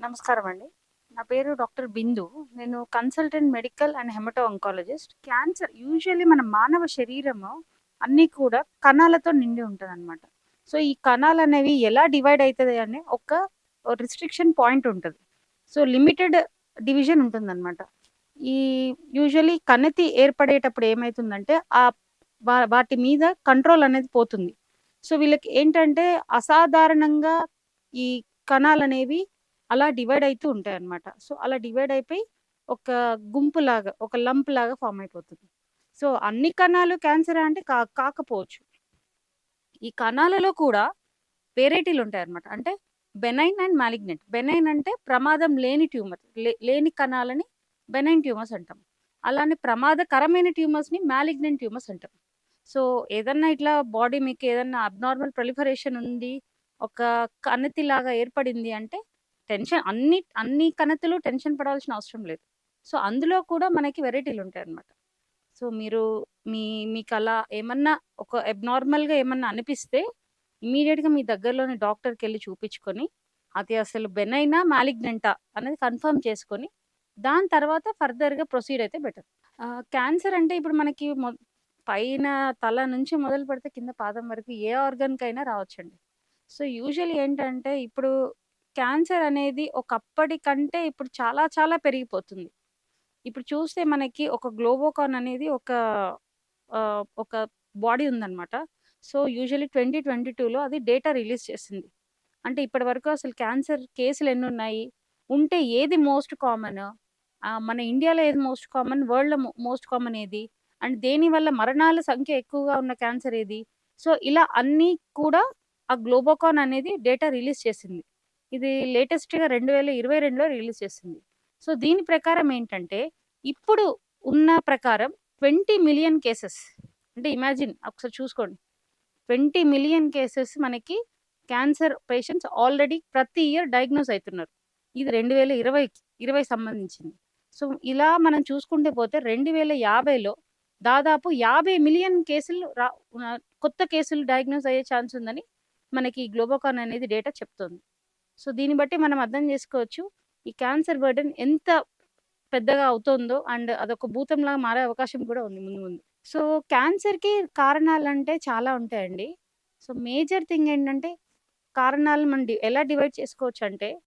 నమస్కారం అండి నా పేరు డాక్టర్ బిందు. నేను consultant medical and haemato oncologist cancer usually మన మానవ శరీరము అన్నీ కూడా కణాలతో నిండి ఉంటుంది అనమాట సో ఈ కణాలు అనేవి ఎలా డివైడ్ అవుతుంది అనే ఒక రిస్ట్రిక్షన్ పాయింట్ ఉంటుంది. సో లిమిటెడ్ డివిజన్ ఉంటుంది అనమాట ఈ యూజువల్లీ కణతి ఏర్పడేటప్పుడు ఏమవుతుందంటే ఆ వా- వాటి మీద కంట్రోల్ అనేది పోతుంది. సో వీళ్ళకి ఏంటంటే అసాధారణంగా ఈ కణాలు అనేవి అలా డివైడ్ అవుతూ ఉంటాయి అన్నమాట సో అలా డివైడ్ అయిపోయి ఒక గుంపు లాగా ఒక లంప్ లాగా ఫామ్ అయిపోతుంది. సో అన్ని కణాలు క్యాన్సర్ అంటే కా కాకపోవచ్చు. ఈ కణాలలో కూడా వెరైటీలు ఉంటాయి అన్నమాట అంటే బెనైన్ అండ్ మాలిగ్నెంట్ బెనైన్ అంటే ప్రమాదం లేని ట్యూమర్ లేని కణాలని బెనైన్ ట్యూమర్స్ అంటాం. అలానే ప్రమాదకరమైన ట్యూమర్స్ని మాలిగ్నెంట్ ట్యూమర్స్ అంటాం. సో ఏదన్నా ఇట్లా బాడీ మీకు ఏదన్నా అబ్నార్మల్ ప్రొలిఫరేషన్ ఉంది ఒక కణతిలాగా ఏర్పడింది అంటే టెన్షన్ అన్ని అన్ని కణతులు టెన్షన్ పడాల్సిన అవసరం లేదు. సో అందులో కూడా మనకి వెరైటీలు ఉంటాయి అన్నమాట సో మీరు మీ మీకు అలా ఏమన్నా ఒక అబ్నార్మల్గా ఏమన్నా అనిపిస్తే ఇమీడియట్గా మీ దగ్గరలోని డాక్టర్కి వెళ్ళి చూపించుకొని అది అసలు బెనైనా మాలిగ్నెంటా అనేది కన్ఫర్మ్ చేసుకొని దాని తర్వాత ఫర్దర్గా ప్రొసీడ్ అయితే బెటర్. క్యాన్సర్ అంటే ఇప్పుడు మనకి మొ- పైన తల నుంచి మొదలు పెడితే కింద పాదం వరకు ఏ ఆర్గన్కైనా రావచ్చండి. సో యూజువల్లీ ఏంటంటే ఇప్పుడు క్యాన్సర్ అనేది ఒకప్పటి కంటే ఇప్పుడు చాలా చాలా పెరిగిపోతుంది. ఇప్పుడు చూస్తే మనకి ఒక గ్లోబోకాన్ అనేది ఒక ఒక బాడీ ఉందన్నమాట. సో యూజువల్లీ ట్వంటీ ట్వంటీ టూలో అది డేటా రిలీజ్ చేసింది. అంటే ఇప్పటి వరకు అసలు క్యాన్సర్ కేసులు ఎన్ని ఉన్నాయి? ఉంటే ఏది మోస్ట్ కామన్? మన ఇండియాలో ఏది మోస్ట్ కామన్? వరల్డ్లో మోస్ట్ కామన్ ఏది? అండ్ దేని వల్ల మరణాల సంఖ్య ఎక్కువగా ఉన్న క్యాన్సర్ ఏది? సో ఇలా అన్నీ కూడా ఆ గ్లోబోకాన్ అనేది డేటా రిలీజ్ చేసింది. ఇది లేటెస్ట్గా రెండు వేల ఇరవై రెండులో రిలీజ్ చేసింది. సో దీని ప్రకారం ఏంటంటే ఇప్పుడు ఉన్న ప్రకారం ట్వంటీ మిలియన్ కేసెస్ అంటే ఇమాజిన్ ఒకసారి చూసుకోండి. ట్వంటీ మిలియన్ కేసెస్ మనకి క్యాన్సర్ పేషెంట్స్ ఆల్రెడీ ప్రతి ఇయర్ డయాగ్నోస్ అవుతున్నారు ఇది రెండు వేల ఇరవై ఇరవై సంబంధించింది. సో ఇలా మనం చూసుకుంటే పోతే రెండు వేల యాభైలో దాదాపు యాభై మిలియన్ కేసులు రా కొత్త కేసులు డయాగ్నోస్ అయ్యే ఛాన్స్ ఉందని మనకి గ్లోబోకాన్ అనేది డేటా చెప్తోంది. సో దీన్ని బట్టి మనం అర్థం చేసుకోవచ్చు ఈ క్యాన్సర్ బర్డెన్ ఎంత పెద్దగా అవుతుందో అండ్ అదొక భూతంలాగా మారే అవకాశం కూడా ఉంది ముందు ముందు. సో క్యాన్సర్కి కారణాలు అంటే చాలా ఉంటాయండి. సో మేజర్ థింగ్ ఏంటంటే కారణాలు మనం ఎలా డివైడ్ చేసుకోవచ్చు అంటే